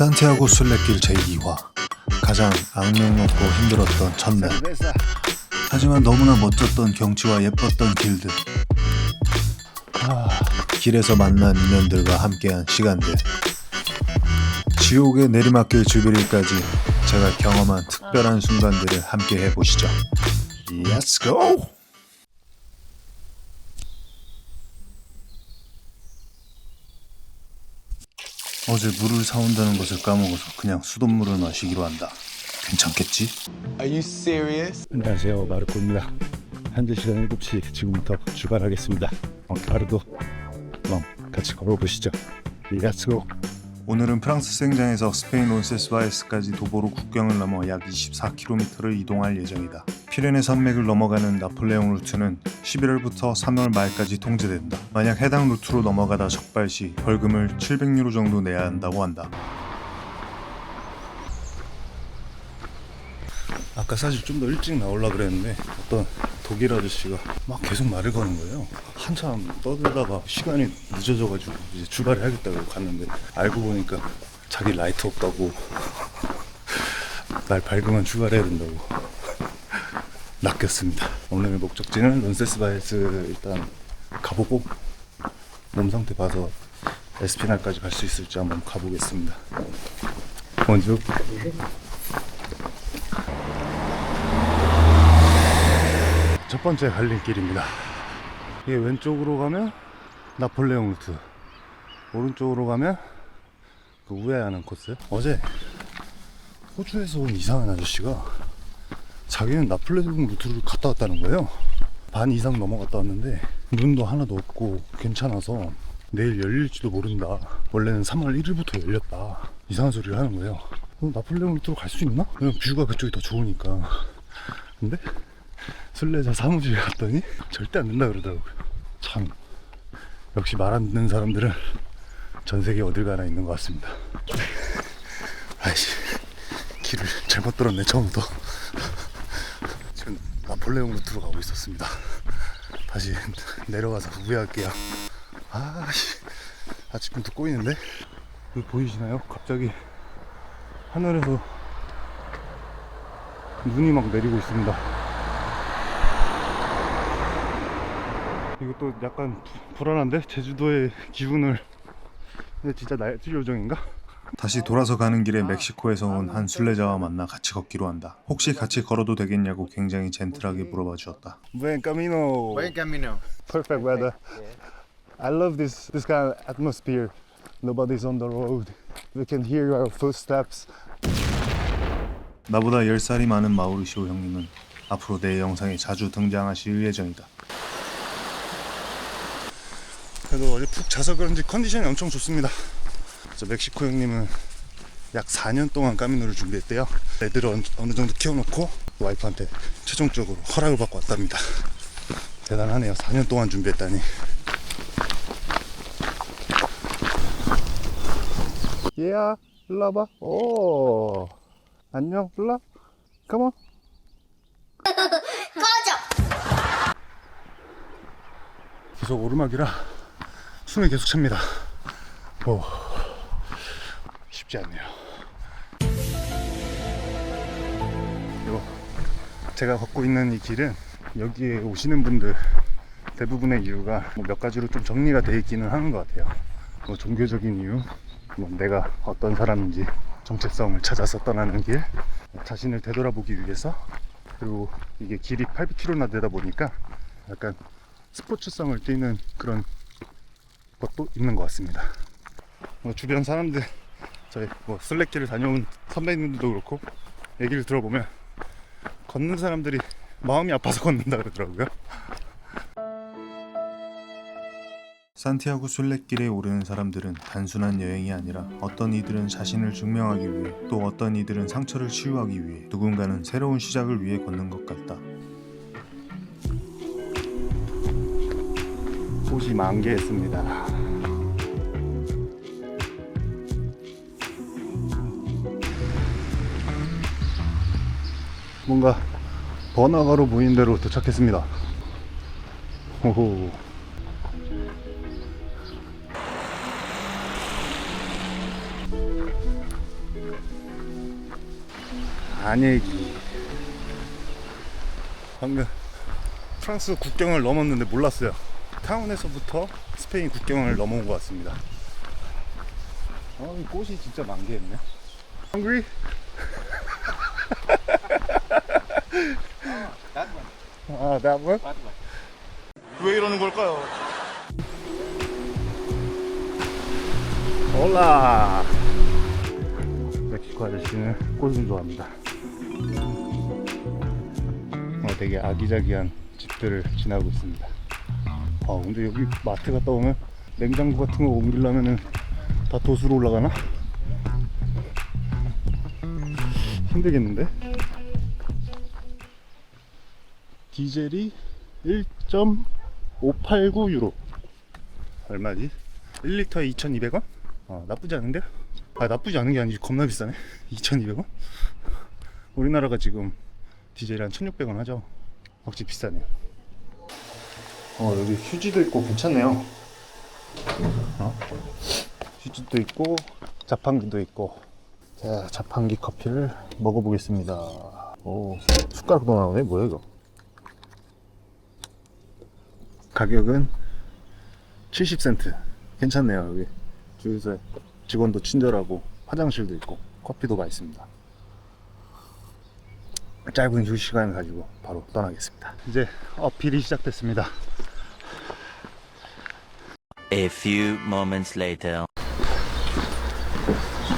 산티아고 순례길 제2화 가장 악명 높고 힘들었던 첫날. 하지만 너무나 멋졌던 경치와 예뻤던 길들. 아, 길에서 만난 인연들과 함께한 시간들. 지옥의 내리막길 주비리까지 제가 경험한 특별한 순간들을 함께 해보시죠. Let's go! 어제 물을 사온다는 것을 까먹어서 그냥 수돗물을 마시기로 한다. 괜찮겠지? Are you serious? 안녕하세요 마르코입니다 현재 시간 7시 지금부터 출발하겠습니다 어, 하루도 한번 같이 걸어보시죠 렛츠고 오늘은 프랑스 생장에서 스페인 론세스바에스까지 도보로 국경을 넘어 약 24km를 이동할 예정이다. 피레네 산맥을 넘어가는 나폴레옹 루트는 11월부터 3월 말까지 통제된다. 만약 해당 루트로 넘어가다 적발 시 벌금을 700유로 정도 내야 한다고 한다. 아까 사실 좀 더 일찍 나오려 그랬는데 어떤 독일 아저씨가 막 계속 말을 거는 거예요 한참 떠들다가 시간이 늦어져가지고 이제 출발해야겠다고 갔는데 알고 보니까 자기 라이트 없다고 날 밝으면 출발해야 된다고 낚였습니다 오늘 목적지는 론세스바에스 일단 가보고 몸 상태 봐서 에스피날까지 갈 수 있을지 한번 가보겠습니다 먼저 첫 번째 갈림길입니다. 이게 왼쪽으로 가면 나폴레옹 루트, 오른쪽으로 가면 그 우회하는 코스. 어제 호주에서 온 이상한 아저씨가 자기는 나폴레옹 루트를 갔다 왔다는 거예요. 반 이상 넘어갔다 왔는데 눈도 하나도 없고 괜찮아서 내일 열릴지도 모른다. 원래는 3월 1일부터 열렸다. 이상한 소리를 하는 거예요. 그럼 나폴레옹 루트로 갈 수 있나? 그냥 뷰가 그쪽이 더 좋으니까. 근데 순례자 사무실에 갔더니 절대 안 된다 그러더라고요. 참 역시 말 안 듣는 사람들은 전 세계 어딜 가나 있는 것 같습니다. 아이씨 길을 잘못 들었네 처음부터. 나폴레옹 루트로 가고 있었습니다. 다시 내려가서 후회할게요. 아씨 아직부터 꼬이는데 이거 보이시나요? 갑자기 하늘에서 눈이 막 내리고 있습니다. 이것도 약간 부- 불안한데 제주도의 기분을 근데 진짜 날씨 요정인가? 다시 돌아서 가는 길에 멕시코에서 온 한 순례자와 만나 같이 걷기로 한다. 혹시 같이 걸어도 되겠냐고 굉장히 젠틀하게 물어봐 주었다. Buen camino. Buen camino. Perfect weather. I love this this kind of atmosphere. Nobody's on the road. We can hear our footsteps. 나보다 10살이 많은 마우리시오 형님은 앞으로 내 영상에 자주 등장하실 예정이다. 그래도 어제 푹 자서 그런지 컨디션이 엄청 좋습니다. 저 멕시코 형님은 약 4년 동안 까미노를 준비했대요. 애들을 어느, 정도 키워놓고 와이프한테 최종적으로 허락을 받고 왔답니다. 대단하네요. 4년 동안 준비했다니. 얘야, 일로 와봐. 오, 안녕, 일로 와. 컴온. 꺼져! 계속 오르막이라 숨이 계속 찹니다. 오, 쉽지 않네요. 그리고 제가 걷고 있는 이 길은 여기에 오시는 분들 대부분의 이유가 뭐 몇 가지로 좀 정리가 되어 있기는 하는 것 같아요. 뭐 종교적인 이유, 뭐 내가 어떤 사람인지 정체성을 찾아서 떠나는 길, 자신을 되돌아보기 위해서 그리고 이게 길이 800km나 되다 보니까 약간 스포츠성을 띠는 그런 것도 있는 것 같습니다. 뭐 주변 사람들 저희 뭐 슬랙길을 다녀온 선배님들도 그렇고 얘기를 들어보면 걷는 사람들이 마음이 아파서 걷는다 그러더라고요. 산티아고 순례길에 오르는 사람들은 단순한 여행이 아니라 어떤 이들은 자신을 증명하기 위해 또 어떤 이들은 상처를 치유하기 위해 누군가는 새로운 시작을 위해 걷는 것 같다. 꽃이 만개했습니다. 뭔가 번화가로 보이는 대로 도착했습니다. 오호. 안얘기 방금 프랑스 국경을 넘었는데 몰랐어요 타운에서부터 스페인 국경을 넘어온 것 같습니다 어, 이 꽃이 진짜 만개했네 Hungry? 아, that one? 왜 이러는 걸까요? 올라 멕시코 아저씨는 꽃을 좋아합니다 어, 되게 아기자기한 집들을 지나고 있습니다 아 근데 여기 마트 갔다 오면 냉장고 같은 거 옮기려면은 다 도수로 올라가나? 힘들겠는데? 디젤이 1.589 유로 얼마지? 1리터에 2,200원? 아, 나쁘지 않은데요? 아, 나쁘지 않은 게 아니지. 겁나 비싸네. 2,200원? 우리나라가 지금 디젤이 한 1,600원 하죠. 확실히 비싸네요. 어, 여기 휴지도 있고 괜찮네요. 어? 휴지도 있고, 자판기도 있고. 자, 자판기 커피를 먹어보겠습니다. 오, 숟가락도 나오네? 뭐야, 이거? 가격은 70센트. 괜찮네요 여기 주유소에 직원도 친절하고 화장실도 있고 커피도 맛있습니다 짧은 휴식 시간을 가지고 바로 떠나겠습니다 이제 어필이 시작됐습니다 A few moments later.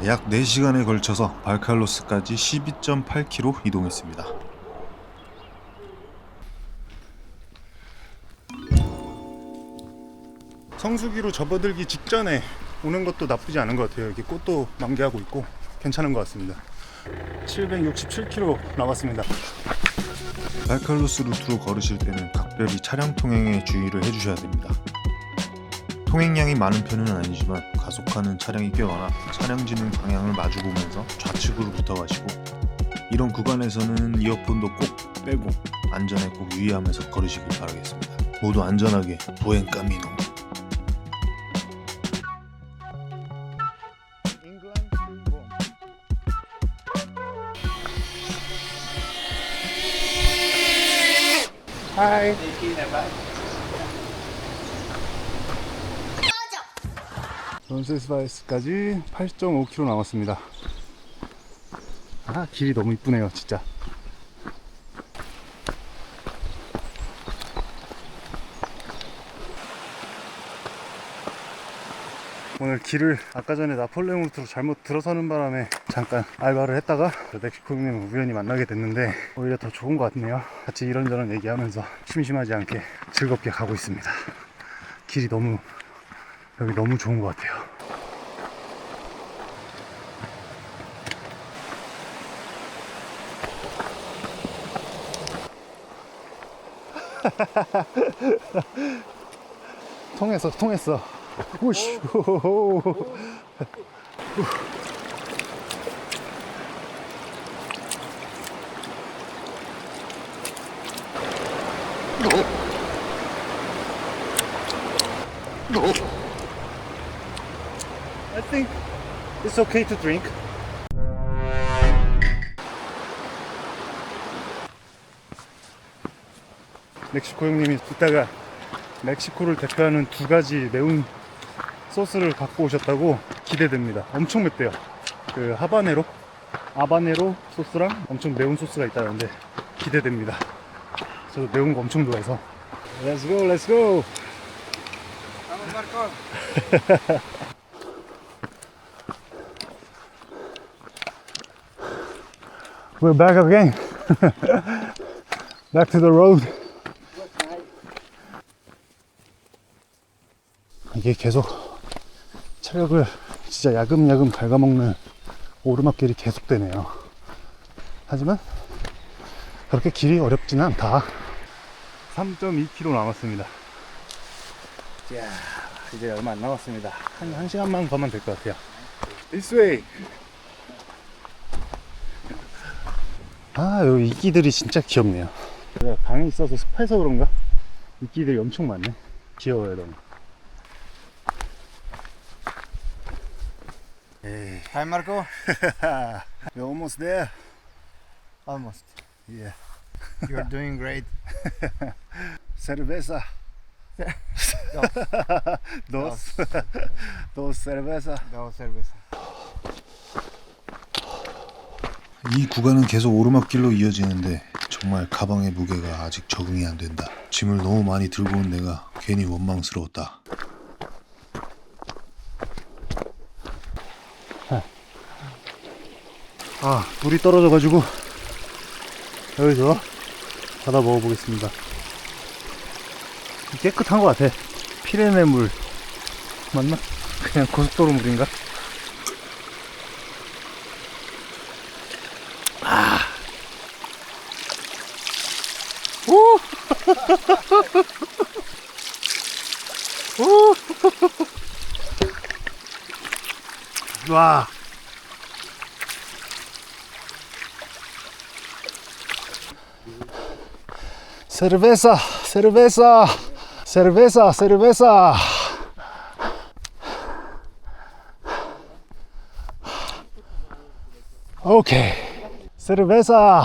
약 4시간에 걸쳐서 발칼로스까지 12.8km 이동했습니다. 성수기로 접어들기 직전에 오는 것도 나쁘지 않은 것 같아요 여기 꽃도 만개하고 있고 괜찮은 것 같습니다 767km 남았습니다 발칼로스 루트로 걸으실 때는 각별히 차량 통행에 주의를 해주셔야 됩니다. 통행량이 많은 편은 아니지만 가속하는 차량이 꽤 많아 차량 지는 방향을 마주 보면서 좌측으로 붙어가시고 이런 구간에서는 이어폰도 꼭 빼고 안전에 꼭 유의하면서 걸으시길 바라겠습니다. 모두 안전하게 보행 까미노. 하이 론세스바이스까지 8.5km 남았습니다. 아 길이 너무 이쁘네요 진짜 오늘 길을 아까 전에 나폴레옹 루트로 잘못 들어서는 바람에 잠깐 알바를 했다가 멕시코 형님 우연히 만나게 됐는데 오히려 더 좋은 것 같네요. 같이 이런저런 얘기하면서 심심하지 않게 즐겁게 가고 있습니다. 길이 너무 여기 너무 좋은 것 같아요. 통했어 통했어 호호호. I think it's okay to drink. 멕시코 형님이 이따가 멕시코를 대표하는 두 가지 매운 소스를 갖고 오셨다고 기대됩니다. 엄청 맵대요. 그 하바네로, 아바네로 소스랑 엄청 매운 소스가 있다는데 기대됩니다. 저도 매운 거 엄청 좋아해서. Let's go, let's go. We're back again. back to the road. 이게 계속 체력을 진짜 야금야금 갉아먹는 오르막길이 계속되네요. 하지만 그렇게 길이 어렵지는 않다. 3.2km 남았습니다. 이야, 이제 얼마 안 남았습니다. 한, 한 시간만 가면 될 것 같아요. This way. 아, 여기 이끼들이 진짜 귀엽네요. 강에 있어서 습해서 그런가? 이끼들이 엄청 많네. 귀여워요, 너무. 에이. Hi, Marco. We're almost there. Almost. Yeah. You're doing great. Cerveza. Dos. Dos cerveza. No cerveza. 이 구간은 계속 오르막길로 이어지는데 정말 가방의 무게가 아직 적응이 안 된다. 짐을 너무 많이 들고 온 내가 괜히 원망스러웠다. 아, 물이 떨어져 가지고 여기서 받아 먹어보겠습니다. 깨끗한 것 같아. 피레네 물 맞나? 그냥 고속도로 물인가? 아. 오! 오! 와. Cerveza, cerveza, cerveza, cerveza. 오케이, cerveza.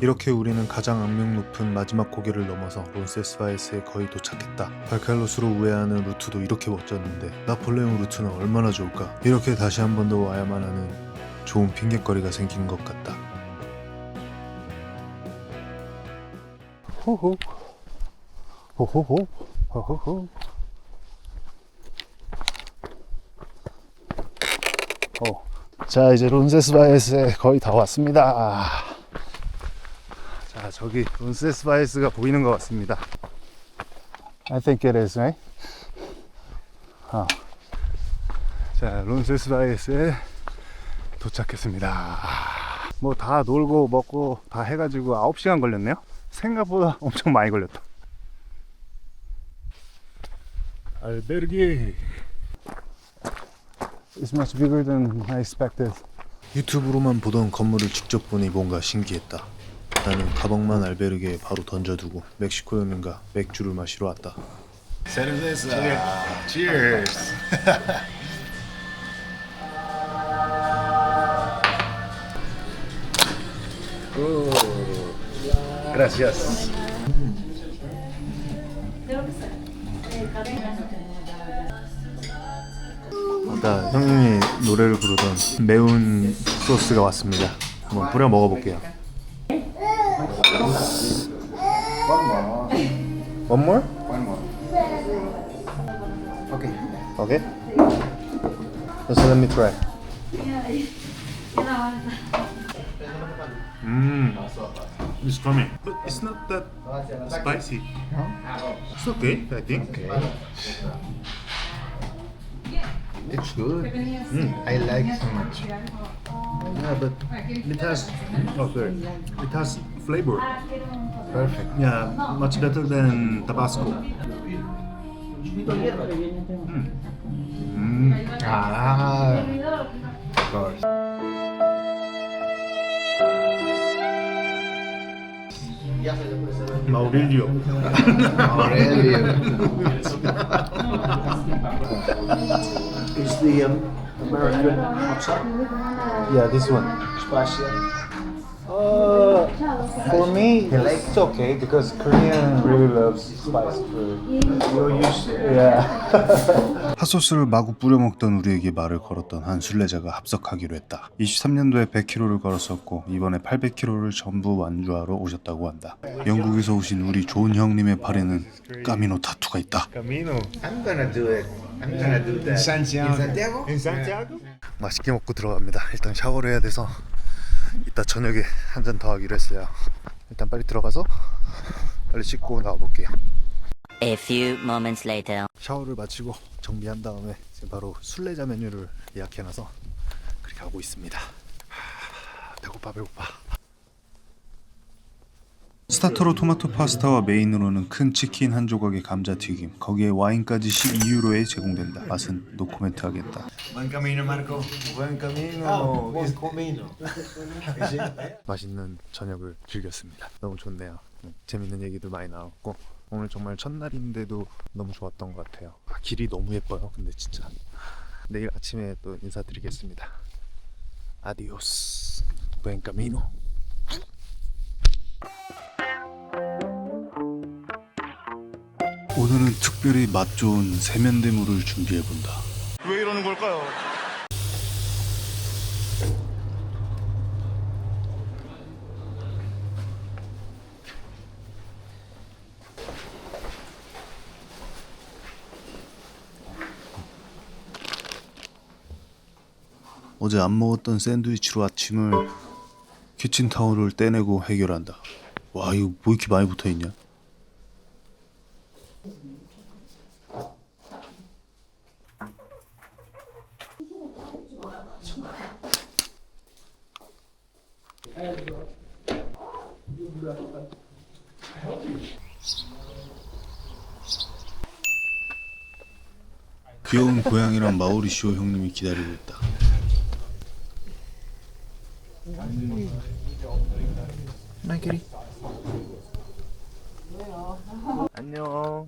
이렇게 우리는 가장 악명 높은 마지막 고개를 넘어서 론세스바에스에 거의 도착했다. 발칼로스로 우회하는 루트도 이렇게 멋졌는데 나폴레옹 루트는 얼마나 좋을까? 이렇게 다시 한 번 더 와야만 하는 좋은 핑계거리가 생긴 것 같다. 호호, 호호호, 호호호. 어, 자 이제 론세스바에스에 거의 다 왔습니다. 자 저기 론세스바에스가 보이는 것 같습니다. I think it is, right? 어. 자 론세스바에스에 도착했습니다. 뭐 다 놀고 먹고 다 해가지고 9시간 걸렸네요. 생각보다 엄청 많이 걸렸다. 알베르기. It's much bigger than I expected. 유튜브로만 보던 건물을 직접 보니 뭔가 신기했다. 나는 가방만 알베르게에 바로 던져두고 멕시코였는가 맥주를 마시러 왔다. Cheers. Gracias. 아까 형님이 노래를 부르던 매운 소스가 왔습니다. 한번 뿌려 먹어볼게요. One more? One more. Okay. Okay. So let me try. Mmm, it's coming, it's not that spicy. It's okay, I think. It's good. Mm, I like so much. Yeah, but it has oh, okay. It has flavor. Perfect. Yeah, much better than Tabasco. Mm. Mm. Ah. Of course. Maurelio. Aurelio. is the um, American hot Yeah, this one. spicy. Uh, for me, it's okay because Korean really loves spicy food. You're used to it. Yeah. 핫소스를 마구 뿌려 먹던 우리에게 말을 걸었던 한 순례자가 합석하기로 했다. 23년도에 100km를 걸었었고 이번에 800km를 전부 완주하러 오셨다고 한다. 영국에서 오신 우리 좋은 형님의 팔에는 까미노 타투가 있다. I'm gonna do it. I'm gonna do that. Santiago. In Santiago? 맛있게 먹고 들어갑니다. 일단 샤워를 해야 돼서 이따 저녁에 한 잔 더 하기로 했어요. 일단 빨리 들어가서 빨리 씻고 나와 볼게요. A few moments later. 샤워를 마치고 정비한 다음에 지금 바로 순례자 메뉴를 예약해놔서 그렇게 하고 있습니다. 하, 배고파 배고파. 스타터로 토마토 파스타와 메인으로는 큰 치킨 한 조각에 감자 튀김 거기에 와인까지 12유로에 제공된다. 맛은 노코멘트 하겠다. Buen camino, Marco. Buen camino. Buen camino. 맛있는 저녁을 즐겼습니다. 너무 좋네요. 음, 재밌는 얘기도 많이 나왔고 오늘 정말 첫날인데도 너무 좋았던 것 같아요. 아, 길이 너무 예뻐요 근데 진짜. 내일 아침에 또 인사드리겠습니다. 아디오스. buen camino 오늘은 특별히 맛 좋은 세면대물을 준비해 본다. 왜 이러는 걸까요? 어제 안 먹었던 샌드위치로 아침을 키친타올을 떼내고 해결한다. 와 이거 뭐 이렇게 많이 붙어 있냐? 귀여운 고양이랑 마우리쇼 형님이 기다리고 있다. 안녕.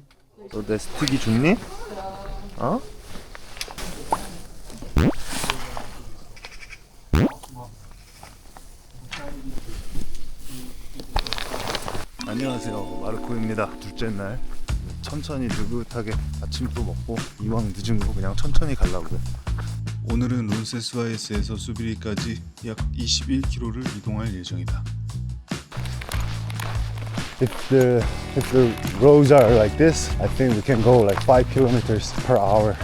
너 내 스틱이 좋니? 어? 안녕하세요. 마르코입니다. 둘째 날 천천히 느긋하게 아침도 먹고 이왕 늦은 거 그냥 천천히 가려고요. 오늘은 론세스와이스에서 수비리까지 약 21km를 이동할 예정이다. If the if the roads are like this, I think we can go like five kilometers per hour.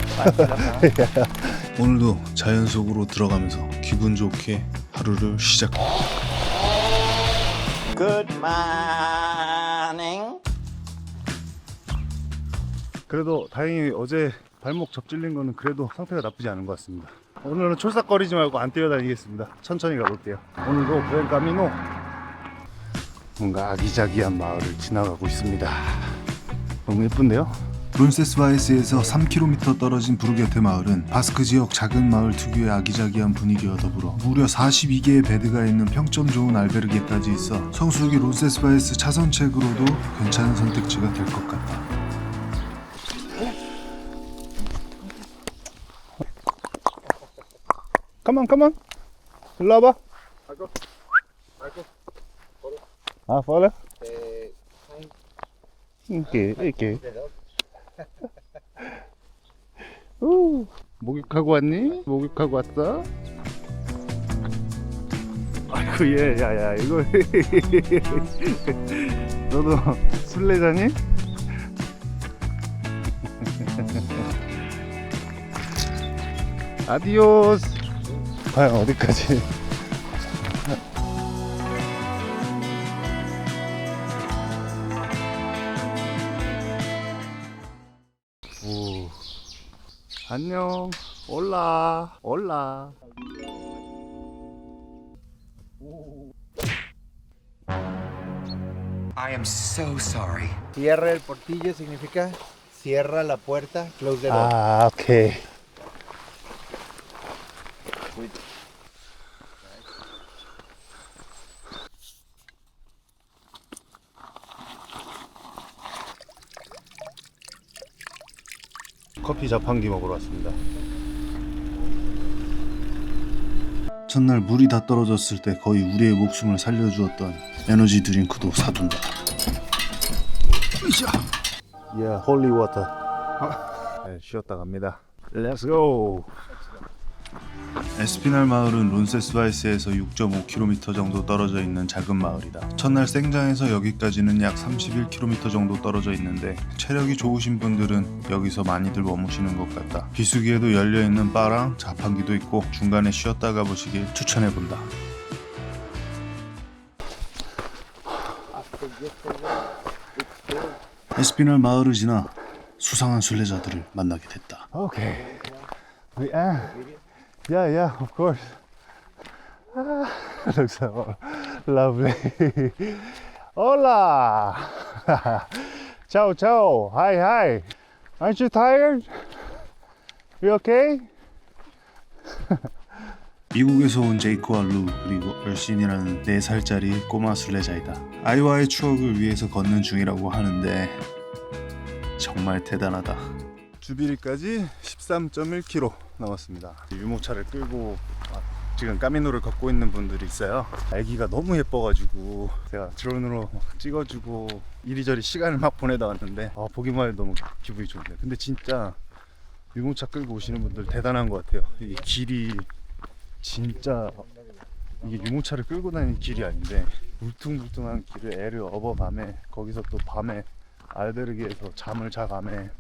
오늘도 자연 속으로 들어가면서 기분 좋게 하루를 시작. Good morning. 그래도 다행히 어제 발목 접질린 거는 그래도 상태가 나쁘지 않은 것 같습니다. 오늘은 촐싹거리지 말고 안 뛰어다니겠습니다. 천천히 가볼게요. 오늘도 부엔카미노 뭔가 아기자기한 마을을 지나가고 있습니다. 너무 예쁜데요? 론세스바이스에서 3km 떨어진 부르게테 마을은 바스크 지역 작은 마을 특유의 아기자기한 분위기와 더불어 무려 42개의 베드가 있는 평점 좋은 알베르게까지 있어 성수기 론세스바이스 차선책으로도 괜찮은 선택지가 될 것 같다. 가만 가만 일로 와봐. 아 follow? 이렇게 이렇게. 우 목욕하고 왔니? 목욕하고 왔어? 아이고 얘 야야 이거. 너도 술래자니? 아디오스 과연 어디까지 오 안녕 올라 올라 I am so sorry. Cierra el portillo significa cierra la puerta, close the door. 아 오케이 커피 자판기 먹으러 왔습니다. 첫날 물이 다 떨어졌을 때 거의 우리의 목숨을 살려주었던 에너지 드링크도 사둔다. 야 홀리 워터. 네, 쉬었다 갑니다. 렛츠 고 에스피날 마을은 론세스바이스에서 6.5km 정도 떨어져 있는 작은 마을이다. 첫날 생장에서 여기까지는 약 31km 정도 떨어져 있는데 체력이 좋으신 분들은 여기서 많이들 머무시는 것 같다. 비수기에도 열려 있는 바랑 자판기도 있고 중간에 쉬었다 가보시길 추천해 본다. 에스피날 마을을 지나 수상한 순례자들을 만나게 됐다. Okay. We are. Yeah, yeah, of course. Ah, looks so lovely. Hola. ciao, ciao. Hi, hi. Aren't you tired? You okay? 미국에서 온 제이크와 루 그리고 얼씬이라는 4살짜리 꼬마 순례자이다. 아이와의 추억을 위해서 걷는 중이라고 하는데 정말 대단하다. 주비리까지 13.1km 남았습니다. 유모차를 끌고 지금 까미노를 걷고 있는 분들이 있어요. 아기가 너무 예뻐가지고 제가 드론으로 막 찍어주고 이리저리 시간을 막 보내다 왔는데 아, 보기만 해도 너무 기분이 좋네요. 근데 진짜 유모차 끌고 오시는 분들 대단한 것 같아요. 이 길이 진짜 이게 유모차를 끌고 다니는 길이 아닌데 울퉁불퉁한 길을 애를 업어가매 거기서 또 밤에 알베르기에서 잠을 자가매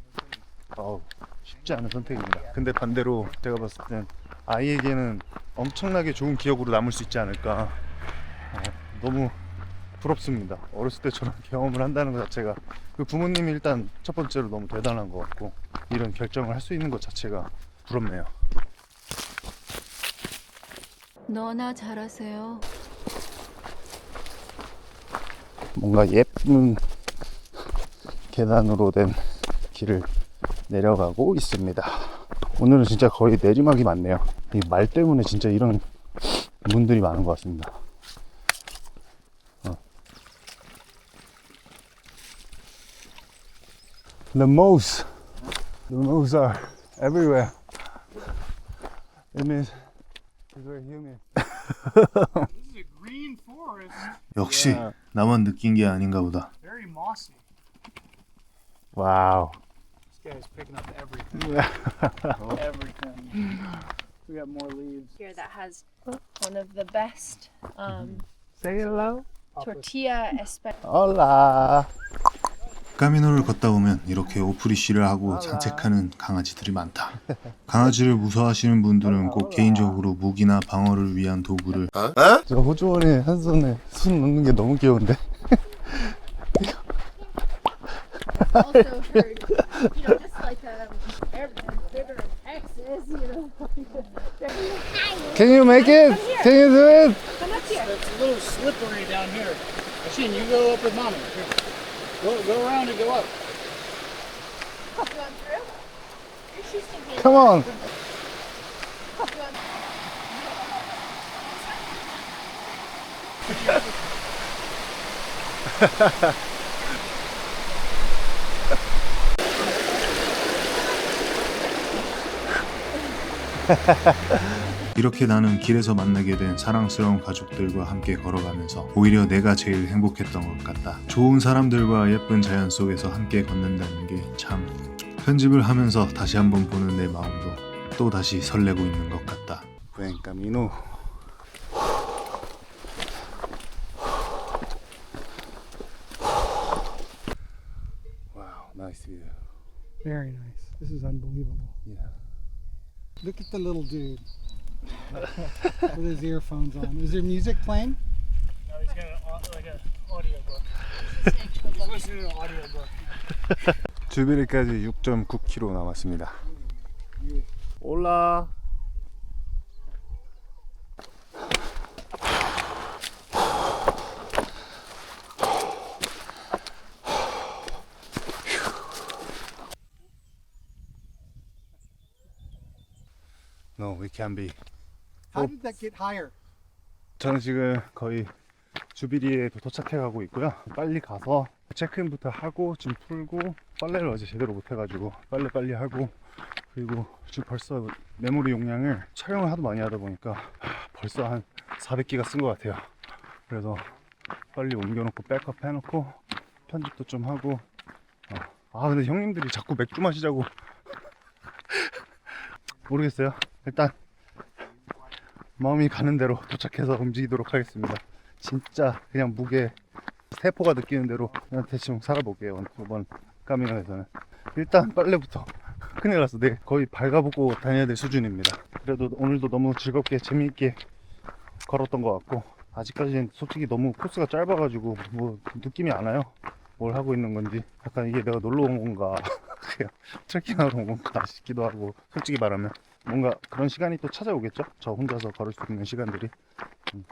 어우 쉽지 않은 선택입니다. 근데 반대로 제가 봤을 땐 아이에게는 엄청나게 좋은 기억으로 남을 수 있지 않을까. 어, 너무 부럽습니다. 어렸을 때 저런 경험을 한다는 것 자체가 그 부모님이 일단 첫 번째로 너무 대단한 것 같고 이런 결정을 할 수 있는 것 자체가 부럽네요. 너나 잘하세요. 뭔가 예쁜 계단으로 된 길을 내려가고 있습니다. 오늘은 진짜 거의 내리막이 많네요. 이 말 때문에 진짜 이런 문들이 많은 것 같습니다. 어. The moles, the moles are everywhere. It means it's very humid. green forest, 역시 나만 느낀 게 아닌가 보다. very mossy. 와우. This guy's picking up everything. everything. We got more leaves. here that has one of the best um, Say hello. tortilla espe- Hola. 까미노를 걷다 보면 이렇게 오프리쉬를 하고 산책하는 강아지들이 많다. 강아지를 무서워하시는 분들은 꼭 개인적으로 무기나 방어를 위한 도구를 저 호주머니에 한 손에 손 넣는 게 너무 귀여운데. Also heard, you know, just like um, everything bigger in Texas, you know. Can you make it? Can you do it? Come up here. It's a little slippery down here. Machine, you go up with mommy. Here. Go, go around and go up. You want through? Your shoes 이렇게 나는 길에서 만나게 된 사랑스러운 가족들과 함께 걸어가면서 오히려 내가 제일 행복했던 것 같다. 좋은 사람들과 예쁜 자연 속에서 함께 걷는다는 게 참 편집을 하면서 다시 한번 보는 내 마음도 또 다시 설레고 있는 것 같다. Buen camino. Wow, nice view. Very nice. This is unbelievable. Yeah. Look at the little dude with his earphones on. Is there music playing? No, he's got an, like an audio book. he's listening to an audio book. 주비리까지 6.9km 남았습니다. 올라. No, we can be. How did that get higher? 저는 지금 거의 주비리에 도착해 가고 있고요. 빨리 가서 체크인부터 하고 짐 풀고 빨래를 어제 제대로 못 해가지고 빨래 빨리 하고 그리고 지금 벌써 메모리 용량을 촬영을 하도 많이 하다 보니까 벌써 한 400기가 쓴 것 같아요. 그래서 빨리 옮겨놓고 백업 해놓고 편집도 좀 하고 어. 아 근데 형님들이 자꾸 맥주 마시자고 모르겠어요. 일단 마음이 가는 대로 도착해서 움직이도록 하겠습니다. 진짜 그냥 무게 세포가 느끼는 대로 그냥 대충 살아볼게요. 이번 까미노에서는 일단 빨래부터 큰일 났어. 내 거의 발가벗고 다녀야 될 수준입니다. 그래도 오늘도 너무 즐겁게 재미있게 걸었던 것 같고 아직까지는 솔직히 너무 코스가 짧아가지고 뭐 느낌이 안 와요. 뭘 하고 있는 건지 약간 이게 내가 놀러 온 건가 그냥 트레킹하러 온 건가 싶기도 하고 솔직히 말하면 뭔가 그런 시간이 또 찾아오겠죠? 저 혼자서 걸을 수 있는 시간들이. 음.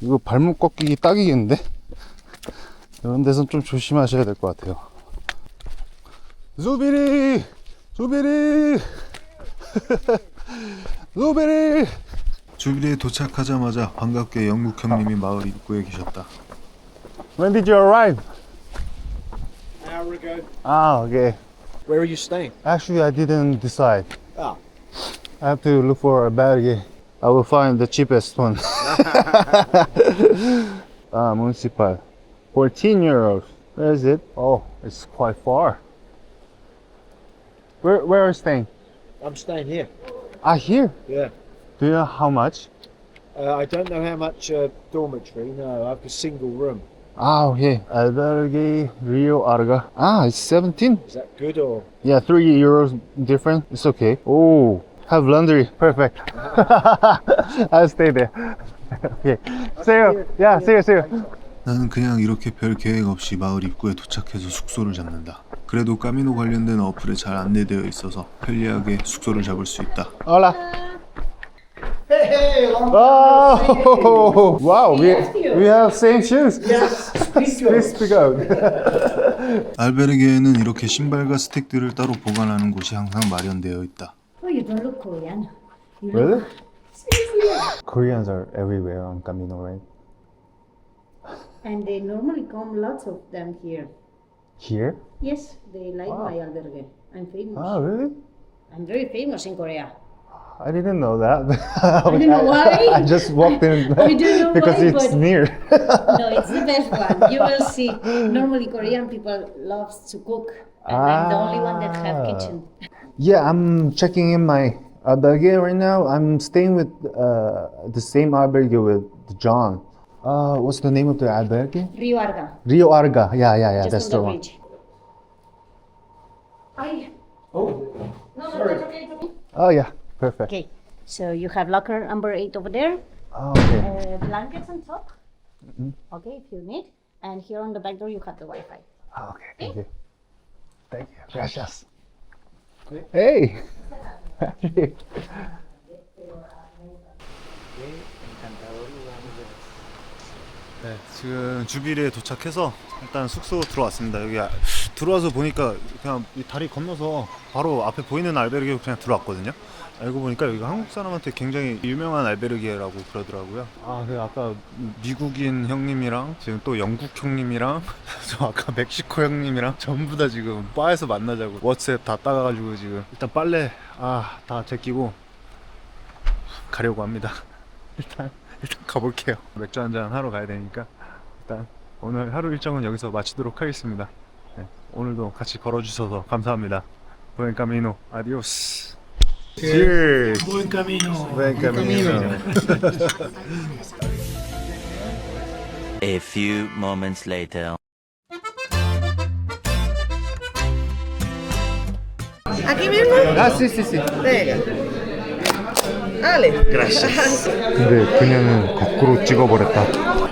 이거 발목 꺾이기 딱이겠는데? 이런 데선 좀 조심하셔야 될 것 같아요. 조비리! 조비리! 조비리! 주비리에 도착하자마자 반갑게 영국 형님이 마을 입구에 계셨다. When did you arrive? An hour ago. Ah, okay. Where are you staying? Actually, I didn't decide. Ah. I have to look for a albergue. I will find the cheapest one. ah, municipal. 14 euros. Where is it? Oh, it's quite far. Where, where are you staying? I'm staying here. Ah, here. Yeah. Do you know how much? Uh, I don't know how much uh, dormitory. No, I have a single room. Ah, okay. Albergue Rio Arga. Ah, it's 17. Is that good or? Yeah, 3 euros different. It's okay. Oh, have laundry. Perfect. I'll stay there. okay. See you. Yeah, see you, see you. 나는 그냥 이렇게 별 계획 없이 마을 입구에 도착해서 숙소를 잡는다. 그래도 까미노 관련된 어플에 잘 안내되어 있어서 편리하게 숙소를 잡을 수 있다. Hola. Oh, wow. We, we have same shoes. Yes. Please speak out. 알베르게에는 이렇게 신발과 스틱들을 따로 보관하는 곳이 항상 마련되어 있다. Oh, you don't look Korean. You look Really? Koreans are everywhere on Camino, right? And they normally come lots of them here. Here? Yes, they like my albergue. I'm famous. Oh, really? I'm very famous in Korea. I didn't know that. I don't know why. I just walked in I don't know because why, it's near. no, it's the best one. You will see. Normally, Korean people loves to cook, and I'm the only one that have Ah. kitchen. yeah, I'm checking in my albergue right now. I'm staying with uh, the same albergue with John. Uh, what's the name of the albergue? Rio Arga, Rio Arga. Yeah, yeah, yeah. just that's on the the one. bridge. Ay. Oh. No, no, that's okay, it's okay. Oh yeah, perfect. Okay, so you have locker number eight over there. Oh, okay. Uh, blankets on top. Okay, if you need. And here on the back door, you have the Wi-Fi. Oh, okay. Thank you. Thank you. Gracias. Hey. 네, 지금 주비리에 도착해서 일단 숙소 들어왔습니다. 여기 아- 들어와서 보니까 그냥 이 다리 건너서 바로 앞에 보이는 알베르게 그냥 들어왔거든요. 알고 보니까 여기가 한국 사람한테 굉장히 유명한 알베르게라고 그러더라고요. 아, 그 아까 미국인 형님이랑 지금 또 영국 형님이랑 저 아까 멕시코 형님이랑 전부 다 지금 바에서 만나자고 워츠앱 다 따가가지고 지금 일단 빨래 아 다 제끼고 가려고 합니다. 일단 일단 가볼게요. 맥주 한잔 하러 가야 되니까 일단 오늘 하루 일정은 여기서 마치도록 하겠습니다. 네, 오늘도 같이 걸어주셔서 감사합니다. Camino. Adiós. Cheers. Buen camino. Buen camino. A few moments later. Ah, sí, sí, sí. 근데 그녀는 거꾸로 찍어버렸다.